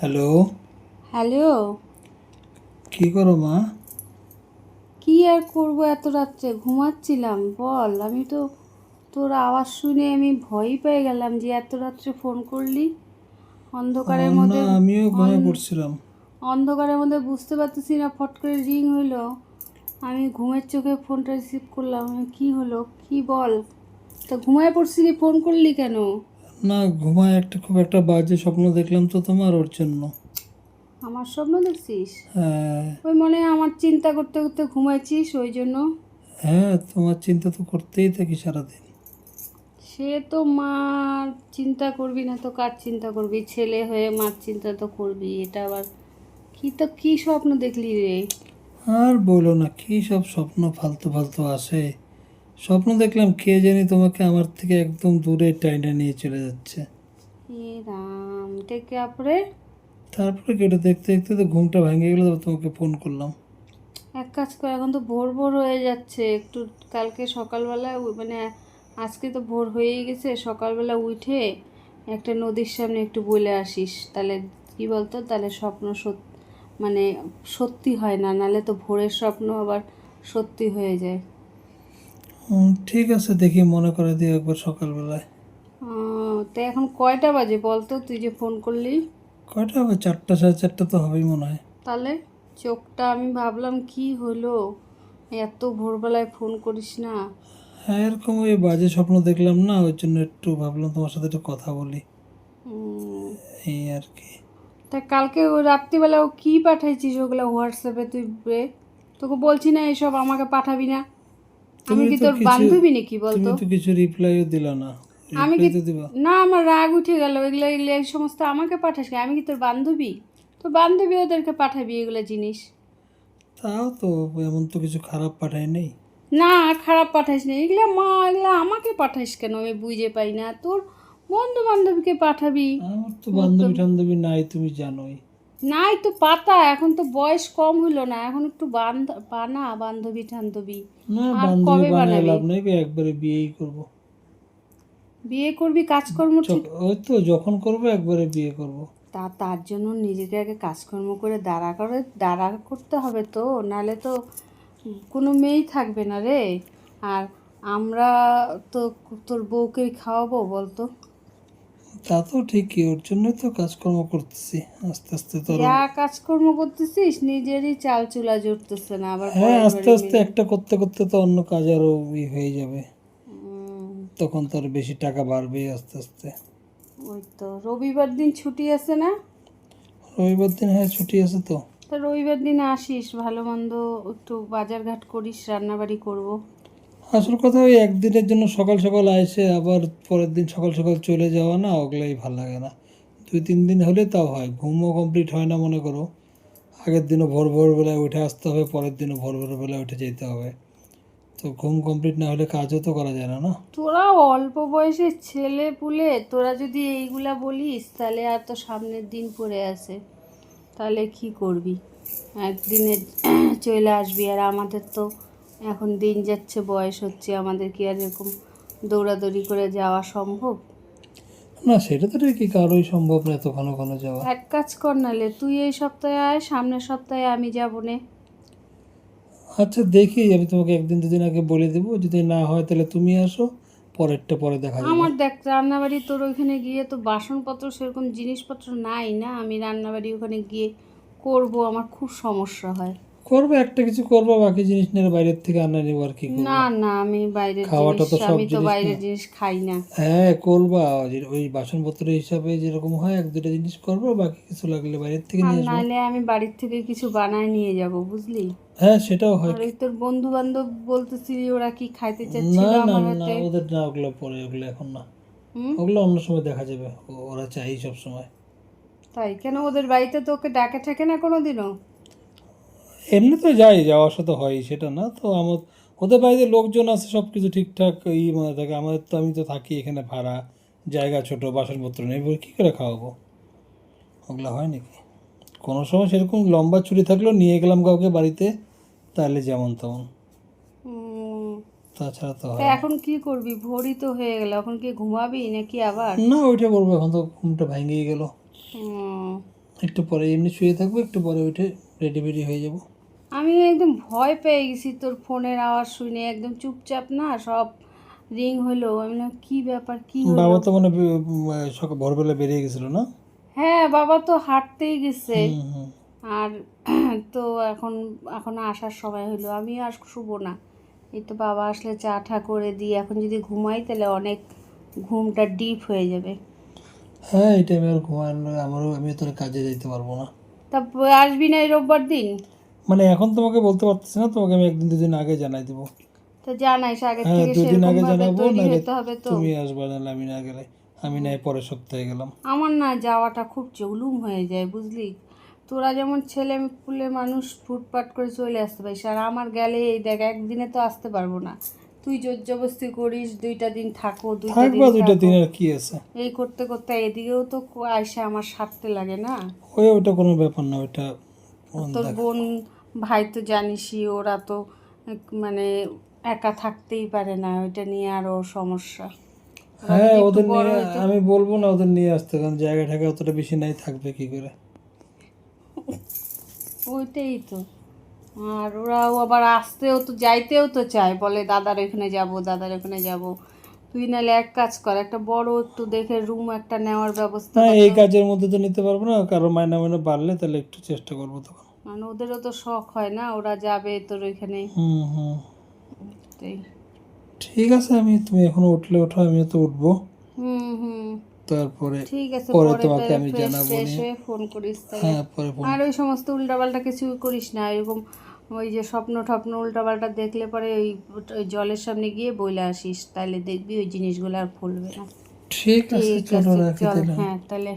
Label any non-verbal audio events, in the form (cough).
Hello. Hello. কি করো মা? কি আর করব এত রাত্রে? ঘুমাচ্ছিলাম বল। আমি তো তোর আওয়াজ শুনে আমি ভয়ই পেয়ে গেলাম যে এত রাত্রে ফোন করলি। অন্ধকারের মধ্যে আমিও ঘুমিয়ে পড়ছিলাম। অন্ধকারের মধ্যে বুঝতে পারতেছি না ফট করে রিং হলো আমি ঘুমের চোখে ফোনটা রিসিভ করলাম। কি হলো? কি বল? তা ঘুমায় পড়ছিলি ফোন করলি কেন? না ঘুমায় একটা খুব একটা বাজে স্বপ্ন দেখলাম তো তোমার ওর জন্য। আমার স্বপ্ন দেখছিস? হ্যাঁ। ওই মনে আমার চিন্তা করতে করতে ঘুমাইছিস ওই জন্য। হ্যাঁ তোমার চিন্তা তো করতেই থাকি সারাদিন। সে তো মার চিন্তা করবি না তো কার চিন্তা করবি? ছেলে হয়ে মার চিন্তা তো করবি এটা আবার কি তো কি স্বপ্ন দেখলি রে? আর বলো না কি সব স্বপ্ন ফালতু ফালতু আসে? স্বপ্ন দেখলাম কে জানি তোমাকে আমার থেকে একদম দূরে টাইনা নিয়ে চলে যাচ্ছে। রাম তারপরে কি ওটা দেখতে দেখতে তো ঘুমটা ভেঙে গেলো তারপর তোমাকে ফোন করলাম। এক কাজ করে এখন তো ভোর ভোর হয়ে যাচ্ছে একটু কালকে সকালবেলা মানে আজকে তো ভোর হয়েই গেছে সকালবেলা উঠে একটা নদীর সামনে একটু বলে আসিস তাহলে কি বলতো তাহলে স্বপ্ন সত্য মানে সত্যি হয় না নালে তো ভোরের স্বপ্ন আবার সত্যি হয়ে যায়। ঠিক আছে দেখি মনে করে দিও একবার সকালবেলায়। তো এখন কয়টা বাজে বলতো? তুই যে ফোন করলি। কয়টা হবে? চারটা সাড়ে চারটা তো হবেই মনে হয়। তাহলে চোখটা আমি ভাবলাম কি হলো? এত ভোরবেলায় ফোন করিস না। হ্যাঁ এরকম ওই বাজে স্বপ্ন দেখলাম না ওই জন্য একটু ভাবলাম তোমার সাথে একটু কথা বলি। এই আর কি। তা কালকে ও রাত্রিবেলা ও কী পাঠাইছিস ওগুলো হোয়াটসঅ্যাপে তুই তোকে বলছি না এসব আমাকে পাঠাবি না। তুমি কি তোর বান্ধবী নাকি তুমি বলতো তো কিছু রিপ্লাইও দিলা না। আমি কি না আমার রাগ উঠে গেল এগুলো এগুলো এই সমস্ত আমাকে পাঠাস কেন? আমি কি তোর বান্ধবী? তো বান্ধবী ওদেরকে পাঠাবি এগুলো জিনিস। তাও তো এমন তো কিছু খারাপ পাঠাই নেই। না খারাপ পাঠাইস না। এগুলো মা এগুলো আমাকে পাঠাইস কেন? আমি বুঝে পাই না। তোর বন্ধু বান্ধবীকে পাঠাবি। আমার তো বান্ধবী টান্ধবী নাই তুমি জানোই। নাই তো পাতা এখন তো বয়স কম হইল না এখন একটু বানা বান্ধবী টান্ধবী। না আর কবে বানাবি? লাভ নেই একবারে বিয়েই করব। বিয়ে করবি কাজকর্ম ঠিক? ওই তো যখন করব একবারে বিয়ে করব। তা তার জন্য নিজেকে আগে কাজকর্ম করে দাঁড়া করে দাঁড়া করতে হবে তো নালে তো কোনো মেয়েই থাকবে না রে। আর আমরা তো তোর বউকে খাওয়াবো বলতো? তা তো ঠিকই ওর জন্যই তো কাজকর্ম করতেছি আস্তে আস্তে তো যা কাজকর্ম করতেছিস নিজেরই চাল চুলা জুটতেছে না আবার হ্যাঁ আস্তে আস্তে একটা করতে করতে তো অন্য কাজ আরও ই হয়ে যাবে। তখন তো আর বেশি টাকা বাড়বেই আস্তে আস্তে। ওই তো রবিবার দিন ছুটি আছে না? রবিবার দিন হ্যাঁ ছুটি আছে তো। তা রবিবার দিন আসিস ভালো মন্দ একটু বাজার ঘাট করিস রান্নাবাড়ি করব। আসল কথা ওই একদিনের জন্য সকাল সকাল আইসে আবার পরের দিন সকাল সকাল চলে যাওয়া না ওগুলাই ভালো লাগে না। দুই তিন দিন হলে তাও হয়, ঘুমও কমপ্লিট হয় না মনে করো। আগের দিনও ভোর ভোর বেলায় উঠে আসতে হবে, পরের দিনও ভোর ভোর বেলায় উঠে যেতে হবে। তো ঘুম কমপ্লিট না হলে কাজও তো করা যায় না না। তোরা অল্প বয়সের ছেলে পুলে তোরা যদি এইগুলা বলিস, তাহলে আর তো সামনের দিন পড়ে আছে। তাহলে কি করবি? একদিনে চলে আসবি আর আমাদের তো এখন দিন যাচ্ছে বয়স হচ্ছে আমাদের কি আর এরকম দৌড়াদৌড়ি করে যাওয়া সম্ভব? না সেটা তো ঠিকই কারোই সম্ভব না এত ঘন ঘন যাওয়া। এক কাজ কর নালে তুই এই সপ্তাহে আয় সামনের সপ্তাহে আমি যাব নে। আচ্ছা দেখি আমি তোমাকে একদিন দুদিন আগে বলে দেবো যদি না হয় তাহলে তুমি আসো পরেরটা পরে দেখা যাবে। আমার দেখ রান্নাবাড়ি তোর ওইখানে গিয়ে তো বাসনপত্র সেরকম জিনিসপত্র নাই না আমি রান্নাবাড়ি ওখানে গিয়ে করব আমার খুব সমস্যা হয়। করব একটা কিছু করব বাকি জিনিস নিয়ে বাইরের থেকে আনা নেব আর কি না না আমি বাইরের খাওয়াটা তো সব জিনিস খাই না। হ্যাঁ করবা ওই বাসনপত্র হিসাবে যেরকম হয় এক দুটা জিনিস করব বাকি কিছু লাগলে বাইরের থেকে নিয়ে আসব। নাহলে আমি বাড়ির থেকে কিছু বানায় নিয়ে যাব বুঝলি? হ্যাঁ সেটাও হয়। আর তোর বন্ধু বান্ধব বলতেছিলি ওরা কি খাইতে চাচ্ছিল না না আমার না ওদের না ওগুলো পরে ওগুলো এখন না। ওগুলো অন্য সময় দেখা যাবে ওরা চাই সব সময় তাই? কেন ওদের বাড়িতে তোকে ডাকে থাকে না কোনোদিনও? এমনি তো যাই যাওয়া আসা তো হয় সেটা না। তো আমার ওদের বাড়িতে লোকজন আছে সব কিছু ঠিকঠাক ই মনে থাকে। আমাদের তো আমি তো থাকি এখানে ভাড়া জায়গা ছোট বাসনপত্র নেই। বলে কী করে খাওয়াবো? ওগুলো হয় নাকি? কোনো সময় সেরকম লম্বা ছুরি থাকলেও নিয়ে গেলাম কাউকে বাড়িতে তাহলে যেমন তেমন। তাছাড়া তো হয়। এখন কি করবি? ভোরই তো হয়ে গেল। এখন কি ঘুমাবি নাকি আবার? না ওইটা করব। এখন তো ঘুমটা ভেঙেই গেল। একটু পরে এমনি শুয়ে থাকব একটু পরে উঠে রেডি ফেডি হয়ে যাব। আমি একদম ভয় পেয়ে গেছি তোর ফোনের আওয়াজ শুনে একদম চুপচাপ না সব রিং হলো। আমি বললাম, কি ব্যাপার কি বাবা তো মানে সকাল ভোরবেলা বেরিয়ে গেছিল না? হ্যাঁ বাবা তো হাঁটতেই গেছে। আর (clears throat) তো এখন এখন আসার সময় হলো আমি আর শুবো না। এই তো বাবা আসলে চা ঠা করে দিই। এখন যদি ঘুমাই তাহলে অনেক ঘুমটা ডিপ হয়ে যাবে। হ্যাঁ এই টাইমে আর ঘুমানো আমারও আমি তোর কাজে যেতে পারব না। তারপর আসবি না এই রোববার দিন? মানে এখন তোমাকে বলতে পারতেছি না তোমাকে আমি একদিন দুদিন আগে জানাই দেবো। তো জানাইস আগে হ্যাঁ থেকে দুদিন আগে জানাব নাহলে হবে তো। তুমি আসবে নাহলে আমি না গেলে আমি নাই পরের সপ্তাহে গেলাম। আমার না যাওয়াটা খুব জুলুম হয়ে যায় বুঝলি? তোরা যেমন ছেলে পুলে মানুষ ফুটপাট করে চলে আসতে পারিস আর আমার গেলে এই দেখ একদিনে তো আসতে পারব না। তুই জোর জবস্তি করিস দুইটা দিন থাকো দুইটা দিন থাকবা দুইটা দিন আর কি আছে? এই করতে করতে এদিকেও তো আইসা আমার সারতে লাগে না। ওই ওটা কোনো ব্যাপার না ওটা তোর বোন ভাই তো জানিসই ওরা তো মানে একা থাকতেই পারে না ওইটা নিয়ে আরও সমস্যা। হ্যাঁ ওদের নিয়ে আমি বলব না ওদের নিয়ে আসতে কারণ জায়গা ঠাকা অতটা বেশি নাই থাকবে কি করে? ওইটাই তো। আর ওরাও আবার আসতেও তো যাইতেও তো চায়। বলে দাদার এখানে যাব দাদার এখানে যাব। তুই নাহলে এক কাজ কর একটা বড় একটু দেখে রুম একটা নেওয়ার ব্যবস্থা না এই কাজের মধ্যে তো নিতে পারব না। কারও মাইনা মাইনা বাড়লে তাহলে একটু চেষ্টা করব তখন। মানে ওদেরও তো শখ হয় না ওরা যাবে তোর ওইখানে। হুম হুম। ঠিক আছে আমি তুমি এখন উঠলে ওঠো আমিও তো উঠবো। হুম হুম। তারপরে ঠিক আছে পরে তোমাকে আমি জানাব ফোন করিস হ্যাঁ পরে আর ওই সমস্ত উল্টাপাল্টা কিছু করিস না এরকম ওই যে স্বপ্ন টপ্ন উল্টাপাল্টা দেখলে পরে ওই জলের সামনে গিয়ে বইলে আসিস তাহলে দেখবি ওই জিনিসগুলো আর ফুলবে না। ঠিক আছে চল হ্যাঁ তাহলে